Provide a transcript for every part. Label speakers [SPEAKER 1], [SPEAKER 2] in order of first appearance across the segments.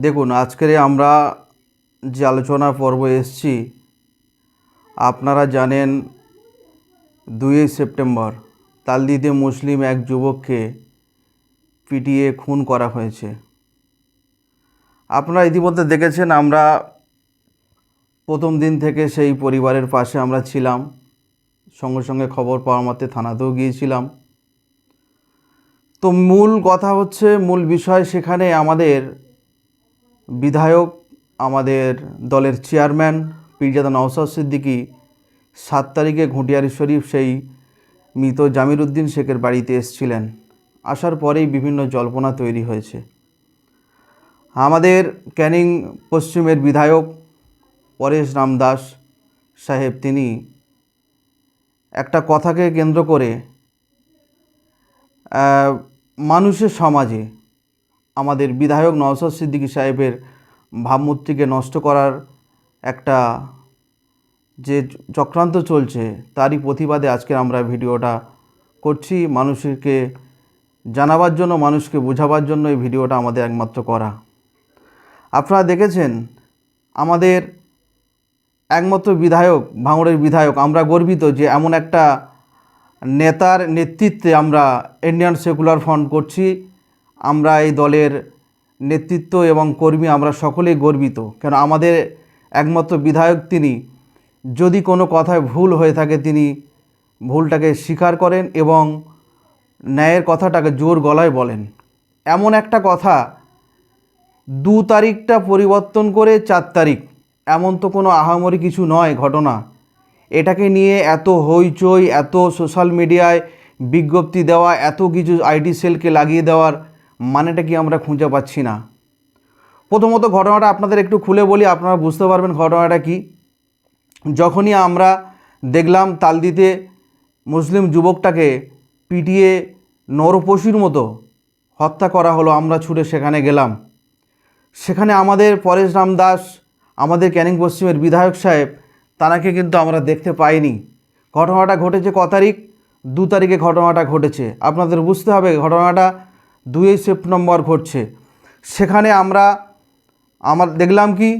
[SPEAKER 1] দেখুন, আজকের আমরা যে আলোচনা পর্ব এসছি, আপনারা জানেন দুই সেপ্টেম্বর, তালদিতে মুসলিম এক যুবককে পিটিয়ে খুন করা হয়েছে। আপনারা ইতিমধ্যে দেখেছেন আমরা প্রথম দিন থেকে সেই পরিবারের পাশে আমরা ছিলাম, সঙ্গে সঙ্গে খবর পাওয়ার মতে থানাতেও গিয়েছিলাম। তো মূল কথা হচ্ছে, মূল বিষয় সেখানে আমাদের বিধায়ক আমাদের দলের চেয়ারম্যান পীরজাদা নওসাদ সিদ্দিকী সাত তারিখে ঘুঁটিয়ারি শরীফ সেই মৃত জামির উদ্দিন শেখের বাড়িতে এসছিলেন। আসার পরেই বিভিন্ন জল্পনা তৈরি হয়েছে। আমাদের ক্যানিং পশ্চিমের বিধায়ক পরেশ রামদাস সাহেব তিনি একটা কথাকে কেন্দ্র করে মানুষের সমাজে আমাদের বিধায়ক নওসাদ সিদ্দিকী সাহেবের ভাবমূর্তিকে নষ্ট করার একটা যে চক্রান্ত চলছে, তারই প্রতিবাদে আজকে আমরা ভিডিওটা করছি। মানুষকে জানাবার জন্য, মানুষকে বোঝাবার জন্য এই ভিডিওটা আমাদের একমাত্র করা। আপনারা দেখেছেন, আমাদের একমাত্র বিধায়ক, ভাঙড়ের বিধায়ক, আমরা গর্বিত যে এমন একটা নেতার নেতৃত্বে আমরা ইন্ডিয়ান সেকুলার ফ্রন্ট করছি। আমরা এই দলের নেতৃত্ব এবং কর্মী আমরা সকলেই গর্বিত। কেন আমাদের একমাত্র বিধায়ক তিনি। যদি কোনো কথায় ভুল হয়ে থাকে তিনি ভুলটাকে স্বীকার করেন এবং ন্যায়ের কথাটাকে জোর গলায় বলেন। এমন একটা কথা, দু তারিখটা পরিবর্তন করে চার তারিখ, এমন তো কোনো আহামরি কিছু নয় ঘটনা। এটাকে নিয়ে এত হইচই, এত সোশ্যাল মিডিয়ায় বিজ্ঞপ্তি দেওয়া, এত কিছু আইটি সেলকে লাগিয়ে দেওয়ার মানেটা কি আমরা খুঁজে পাচ্ছি না? প্রথমত ঘটনাটা আপনাদের একটু খুলে বলি, আপনারা বুঝতে পারবেন ঘটনাটা কি। যখনই আমরা দেখলাম তালদিতে মুসলিম যুবকটাকে পিটিয়ে নরপশুর মতো হত্যা করা হলো, আমরা ছুটে সেখানে গেলাম। সেখানে আমাদের পরেশ রাম দাস, আমাদের ক্যানিং পশ্চিমের বিধায়ক সাহেব, তানাকে কিন্তু আমরা দেখতে পাইনি। ঘটনাটা ঘটেছে ক তারিখ? দু তারিখে ঘটনাটা ঘটেছে। আপনাদের বুঝতে হবে, ঘটনাটা দুই সেপ্টেম্বর ঘটছে। সেখানে আমরা, আমার দেখলাম কি,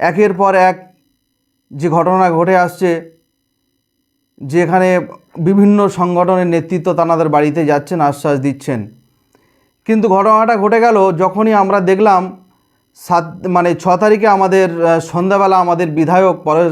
[SPEAKER 1] একের পর এক যে ঘটনা ঘটে আসছে, যেখানে বিভিন্ন সংগঠনের নেতৃত্ব তানাদের বাড়িতে যাচ্ছেন, আশ্বাস দিচ্ছেন। কিন্তু ঘটনাটা ঘটে গেল, যখনই আমরা দেখলাম, সাত মানে ছ তারিখে আমাদের সন্ধ্যাবেলা আমাদের বিধায়ক পরেশ